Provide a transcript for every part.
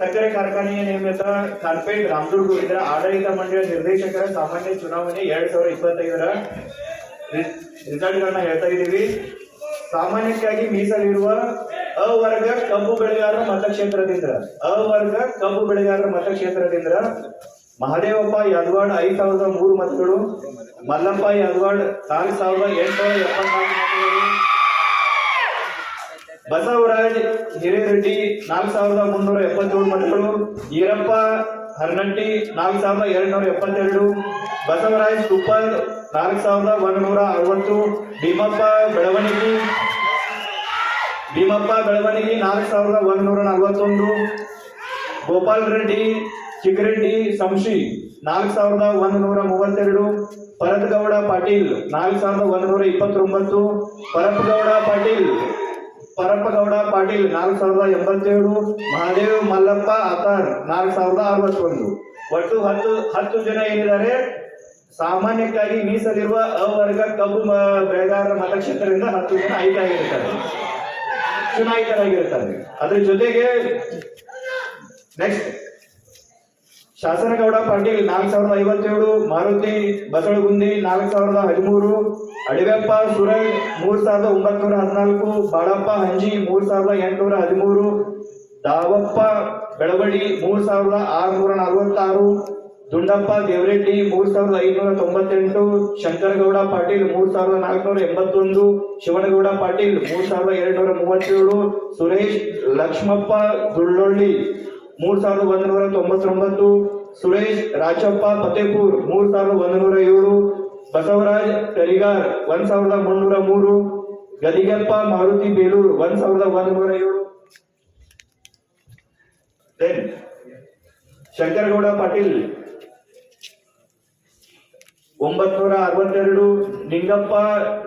ಸಕ್ಕರೆ ಕಾರ್ಖಾನೆಯ ನೇಮಿತ ಕಾರ್ಪೇಟ್ ರಾಮದುರ್ಗ ಇದರ ಆಡಳಿತ ಮಂಡಳಿಯ ನಿರ್ದೇಶಕರ ಸಾಮಾನ್ಯ ಚುನಾವಣೆ ಎರಡ್ ಸಾವಿರದ ಇಪ್ಪತ್ತೈದರ ರಿಸಲ್ಟ್ಗಳನ್ನ ಹೇಳ್ತಾ ಇದ್ದೀವಿ. ಸಾಮಾನ್ಯಕ್ಕಾಗಿ ಮೀಸಲಿರುವ ಅವರ್ಗ ಕಬ್ಬು ಬೆಳೆಗಾರರ ಮತಕ್ಷೇತ್ರದಿಂದ, ಅವರ್ಗ ಕಬ್ಬು ಬೆಳೆಗಾರ ಮತಕ್ಷೇತ್ರದಿಂದ ಮಹದೇವಪ್ಪ ಯದ್ವಾಡ್ ಐದು ಸಾವಿರದ ಮೂರು ಮತಗಳು, ಮಲ್ಲಪ್ಪ ಯದ್ವಾಡ್ ನಾಲ್ಕು ಸಾವಿರದ ಎಂಟು ಎಪ್ಪತ್ನಾಲ್ಕು ಮತಗಳು ಬಸವರಾಜ್ ಹಿರೇರೆಡ್ಡಿ ನಾಲ್ಕು ಸಾವಿರದ ಮುನ್ನೂರ ಎಪ್ಪತ್ತೇಳು ಮತಗಳು ಈರಪ್ಪ ಹರ್ನಟ್ಟಿ ನಾಲ್ಕು ಸಾವಿರದ ಎರಡ್ನೂರ ಎಪ್ಪತ್ತೆರಡು, ಬಸವರಾಜ್ ತುಪ್ಪರ್ ನಾಲ್ಕು ಸಾವಿರದ ಒಂದುನೂರ ಅರವತ್ತು, ಭೀಮಪ್ಪ ಬೆಳವಣಿಗೆ ಭೀಮಪ್ಪ ಬೆಳವಣಿಗೆ ನಾಲ್ಕು ಸಾವಿರದ ಒಂದುನೂರ ನಲವತ್ತೊಂದು, ಗೋಪಾಲ್ ರೆಡ್ಡಿ ಚಿಕ್ಕರೆಡ್ಡಿ ಸಂಶಿ ನಾಲ್ಕು ಸಾವಿರದ ಒಂದುನೂರ ಮೂವತ್ತೆರಡು, ಭರತ್ಗೌಡ ಪಾಟೀಲ್ ನಾಲ್ಕು ಸಾವಿರದ ಒಂದುನೂರ ಇಪ್ಪತ್ತೊಂಬತ್ತು ಪರಪ್ಪಗೌಡ ಪಾಟೀಲ್ ಪರಪ್ಪಗೌಡ, ಪಾಟೀಲ್ ನಾಲ್ಕು ಸಾವಿರದ ಎಂಬತ್ತೇಳು, ಮಹಾದೇವ್ ಮಲ್ಲಪ್ಪ ಆತಾರ್ ನಾಲ್ಕು ಸಾವಿರದ ಅರವತ್ತೊಂದು. ಒಟ್ಟು ಹತ್ತು ಹತ್ತು ಜನ ಏನಿದ್ದಾರೆ? ಸಾಮಾನ್ಯಕ್ಕಾಗಿ ಮೀಸಲಿರುವ ಅವರ್ಗ ಕಬ್ಬು ಬೆಳೆಗಾರರ ಮತಕ್ಷೇತ್ರದಿಂದ ಹತ್ತು ಜನ ಆಯ್ಕೆಯಾಗಿರುತ್ತಾರೆ ಚುನಾಯಿತರಾಗಿರುತ್ತಾರೆ ಅದ್ರ ಜೊತೆಗೆ ನೆಕ್ಸ್ಟ್ ಶಾಸನಗೌಡ ಪಾಟೀಲ್ ನಾಲ್ಕು ಸಾವಿರದ ಐವತ್ತೇಳು, ಮಾರುತಿ ಬಸವಳಗುಂದಿ ನಾಲ್ಕು ಸಾವಿರದ ಹದಿಮೂರು ಅಡಿವೆಪ್ಪ ಸುರೇಶ್ ಮೂರ್ ಸಾವಿರದ ಒಂಬತ್ನೂರ ಹದಿನಾಲ್ಕು, ಬಾಳಪ್ಪ ಹಂಜಿ ಮೂರ್ ಸಾವಿರದ ಎಂಟುನೂರ ಹದಿಮೂರು, ದಾವಪ್ಪ ಬೆಳವಡಿ ಮೂರ್ ಸಾವಿರದ ಆರುನೂರ ನಲವತ್ತಾರು, ದುಂಡಪ್ಪ ದೇವರೆಡ್ಡಿ ಮೂರ್ ಸಾವಿರದ ಐನೂರ ತೊಂಬತ್ತೆಂಟು, ಶಂಕರಗೌಡ ಪಾಟೀಲ್ ಮೂರ್ ಸಾವಿರದ ನಾಲ್ಕುನೂರ ಎಂಬತ್ತೊಂದು, ಶಿವನಗೌಡ ಪಾಟೀಲ್ ಮೂರ್ ಸಾವಿರದ ಎರಡ್ನೂರ ಮೂವತ್ತೇಳು, ಸುರೇಶ್ ಲಕ್ಷ್ಮಪ್ಪ ದುಳ್ಳೊಳ್ಳಿ ಮೂರ್ ಸಾವಿರದ ಒಂದು ನೂರ ತೊಂಬತ್ತೊಂಬತ್ತು ಸುರೇಶ್ ರಾಜಪ್ಪ ಫತೇಪುರ್ ಮೂರ್ ಸಾವಿರದ ಒಂದು ನೂರ ಏಳು ಬಸವರಾಜ್ ಕರಿಗಾರ್ ಒಂದ್ ಸಾವಿರದ ಮುನ್ನೂರ ಮೂರು ಗದಿಗೆಪ್ಪ ಮಾರುತಿ ಬೇಲೂರು ಒಂದ್ ಸಾವಿರದ ಒಂದು ನೂರ ಏಳು ಶಂಕರಗೌಡ ಪಾಟೀಲ್ ಒಂಬತ್ನೂರ ಅರವತ್ತೆರಡು ನಿಂಗಪ್ಪ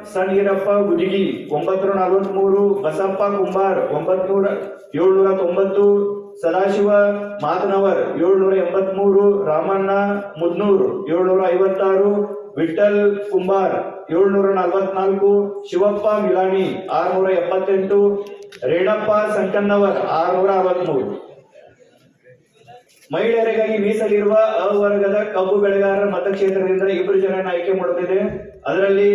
ಸಣ್ಣೀರಪ್ಪ ಗುಜಿಗಿ ಒಂಬತ್ನೂರ ನಲವತ್ಮೂರು ಬಸಪ್ಪ ಕುಂಬಾರ್ ಒಂಬತ್ನೂರ ಏಳ್ನೂರ ತೊಂಬತ್ತು ಸದಾಶಿವ, ಮಾತನವರ್, ಏಳ್ನೂರ ಎಂಬತ್ಮೂರು, ರಾಮಣ್ಣ, ಮುದ್ನೂರು, ಏಳ್ನೂರ ಐವತ್ತಾರು ವಿಠಲ್ ಕುಂಬಾರ್, ಏಳ್ನೂರ ನಲವತ್ನಾಲ್ಕು, ಶಿವಪ್ಪ ಮಿಲಾಣಿ, ಆರ್ನೂರ ಎಪ್ಪತ್ತೆಂಟು, ರೇಣಪ್ಪ ಸಂಕನ್ನವರ್, ಆರ್ನೂರ ಅರವತ್ಮೂರು. ಮಹಿಳೆಯರಿಗಾಗಿ ಮೀಸಲಿರುವ ಅವರ್ಗದ ಕಬ್ಬು ಬೆಳೆಗಾರರ ಮತಕ್ಷೇತ್ರದಿಂದ ಇಬ್ಬರು ಜನ ಆಯ್ಕೆ ಮಾಡುತ್ತಿದೆ. ಅದರಲ್ಲಿ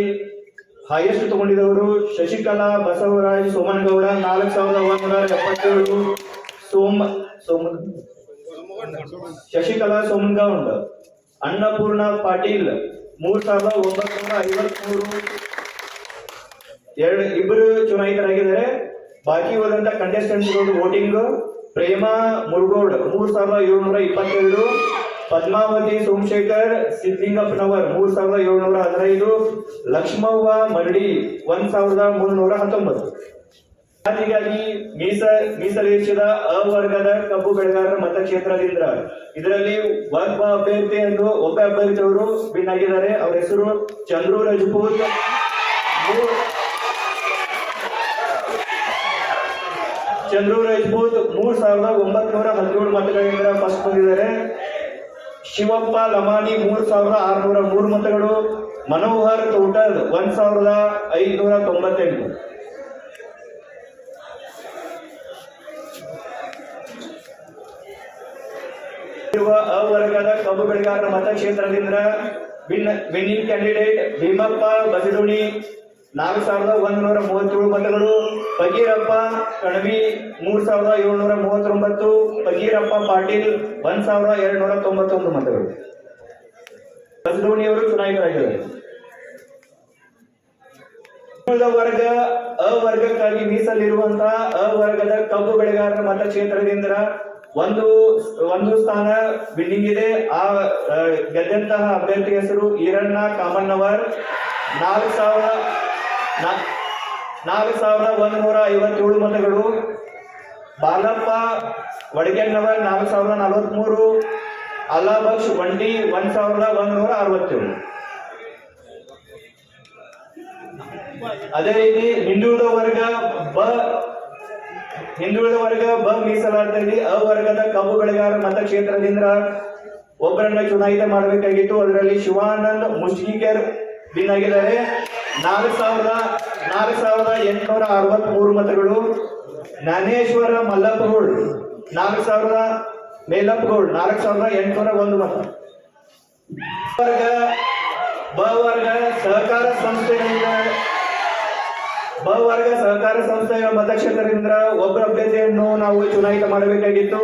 ಹೈಯೆಸ್ಟ್ ತಗೊಂಡಿದವರು ಶಶಿಕಲಾ ಬಸವರಾಜ್ ಸೋಮನಗೌಡ, ನಾಲ್ಕು ಸಾವಿರದ ಒಂದೂರ ಎಪ್ಪತ್ತೇಳು ಸೋಮ ಸೋಮ, ಶಶಿಕಲಾ ಸೋಮನ್ಗೌಂಡ್, ಅನ್ನಪೂರ್ಣ ಪಾಟೀಲ್ ಮೂರ್ ಸಾವಿರದ ಒಂಬೈನೂರ ಐವತ್ಮೂರು. ಎರಡು ಇಬ್ಬರು ಚುನಾಯಿತರಾಗಿದ್ದಾರೆ. ಬಾಕಿ ಹೋದಂತ ಕಂಟೆಸ್ಟೆಂಟ್ಗಳು ವೋಟಿಂಗ್ ಪ್ರೇಮ ಮುರುಗೋಡ್ ಮೂರ್ ಸಾವಿರದ ಏಳ್ನೂರ ಇಪ್ಪತ್ತೆರಡು. ಪದ್ಮಾವತಿ ಸೋಮಶೇಖರ್ ಸಿದ್ಲಿಂಗಪ್ಪನವರ್ ಮೂರ್ ಸಾವಿರದ ಏಳ್ನೂರ ಹದಿನೈದು. ಲಕ್ಷ್ಮವ್ವ ಮರಡಿ, ಒಂದ್ ಸಾವಿರದ ಮುನ್ನೂರ ಹತ್ತೊಂಬತ್ತು. ಹೀಗಾಗಿ ಮೀಸ ಮೀಸಲಿರಿಸಿದ ಅವರ್ಗದ ಕಬ್ಬು ಬೆಳೆಗಾರರ ಮತಕ್ಷೇತ್ರದಿಂದ ಇದರಲ್ಲಿ ಒಬ್ಬ ಅಭ್ಯರ್ಥಿ ಎಂದು ಒಬ್ಬ ಅಭ್ಯರ್ಥಿಯವರು ಬಿನ್ ಆಗಿದ್ದಾರೆ. ಅವರ ಹೆಸರು ಚಂದ್ರು ರಜಪೂತ್. ಚಂದ್ರು ರಜಪೂತ್ ಮೂರ್ ಸಾವಿರದ ಒಂಬತ್ನೂರ ಹದಿನೇಳು ಮತಗಳಿಂದ ಫಸ್ಟ್ ಬಂದಿದ್ದಾರೆ. ಶಿವಪ್ಪ ಲಮಾನಿ ಮೂರ್ ಸಾವಿರದ ಆರ್ನೂರ ಮೂರು ಮತಗಳು. ಮನೋಹರ್ ಟೋಟಲ್ ಒಂದ್ ಸಾವಿರದ ಐದುನೂರ ತೊಂಬತ್ತೆಂಟು. ಇರುವ ಅವರ್ಗದ ಕಬ್ಬು ಬೆಳೆಗಾರರ ಮತಕ್ಷೇತ್ರದಿಂದ win, winning candidate Bhimappa Basadoni ನಾಲ್ಕು ಸಾವಿರದ ಒಂದೂರ ಮೂವತ್ತೇಳು ಮತಗಳು. ಫಕೀರಪ್ಪ, ಕಣವಿ, ಮೂರ್ ಸಾವಿರದ ಏಳ್ನೂರ ಮೂವತ್ತೊಂಬತ್ತು. ಫಕೀರಪ್ಪ ಪಾಟೀಲ್, ಒಂದ್ ಸಾವಿರದ ಎರಡ್ನೂರ ತೊಂಬತ್ತೊಂದು ಮತಗಳು. ಬಸಡೋಣಿಯವರು ಚುನಾಯಿತರಾಗಿದ್ದಾರೆ. ವರ್ಗ, ಅವರ್ಗಕ್ಕಾಗಿ ಮೀಸಲಿರುವಂತಹ ಅವರ್ಗದ ಕಬ್ಬು ಬೆಳೆಗಾರರ ಮತಕ್ಷೇತ್ರದಿಂದ ಒಂದು ಒಂದು ಸ್ಥಾನ ಬಿಲ್ಡಿಂಗ್ ಇದೆ. ಆ ಗೆದ್ದಂತಹ ಅಭ್ಯರ್ಥಿ ಹೆಸರು ಈರಣ್ಣ ಕಾಮಣ್ಣವರ್. ನಾಲ್ಕು ಸಾವಿರ ನಾಲ್ಕು ಸಾವಿರದ ಒಂದು ನೂರ ಐವತ್ತೇಳು ಮತಗಳು. ಬಾಲಪ್ಪ ವಡಗೆಣ್ಣವರ್ ನಾಲ್ಕು ಸಾವಿರದ ನಲವತ್ಮೂರು. ಅಲ್ಲಾಬಕ್ಷ್ ಬಂಡಿ ಒಂದ್ ಸಾವಿರದ ಒಂದು ನೂರ ಅರವತ್ತೇಳು. ಅದೇ ರೀತಿ ಹಿಂದುಳಿದ ವರ್ಗ ಬ ಹಿಂದುಳಿದ ವರ್ಗ ಬ ಮೀಸಲಾತಿಯಲ್ಲಿ ಅವರ್ಗದ ಕಬ್ಬು ಬೆಳೆಗಾರ ಮತಕ್ಷೇತ್ರದಿಂದ ಒಬ್ಬರನ್ನ ಚುನಾಯಿತ ಮಾಡಬೇಕಾಗಿತ್ತು. ಅದರಲ್ಲಿ ಶಿವಾನಂದ್ ಮುಷ್ಕಿಕರ್ ವಿನ್ ಆಗಿದ್ದಾರೆ. ನಾಲ್ಕು ಸಾವಿರದ ನಾಲ್ಕು ಸಾವಿರದ ಎಂಟುನೂರ ಅರವತ್ತ್ ಮೂರು ಮತಗಳು ಜ್ಞಾನೇಶ್ವರ ಮಲ್ಲಪ್ಪಗೋಳ್ ನಾಲ್ಕು ಸಾವಿರದ ಮೇಲಪ್ಪಗೋಳ್ ನಾಲ್ಕು ಸಾವಿರದ ಎಂಟುನೂರ ಒಂದು ಮತ. ವರ್ಗ ಬ ವರ್ಗ ಸಹಕಾರ ಸಂಸ್ಥೆಗಳಿಂದ ಸಹಕಾರ ಸಂಸ್ಥೆಯ ಮತಕ್ಷೇತ್ರದಿಂದ ಒಬ್ಬರ ಅಭ್ಯರ್ಥಿಯನ್ನು ನಾವು ಚುನಾಯಿತ ಮಾಡಬೇಕಾಗಿತ್ತು.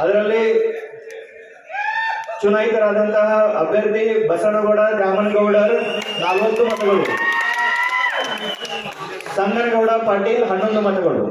ಅದರಲ್ಲಿ ಚುನಾಯಿತರಾದಂತಹ ಅಭ್ಯರ್ಥಿ ಬಸನಗೌಡ, ರಾಮನಗೌಡರ್, ನಲವತ್ತು ಮತಗಳು. ಸಂಗನಗೌಡ, ಪಾಟೀಲ್, ಹನ್ನೊಂದು ಮತಗಳು.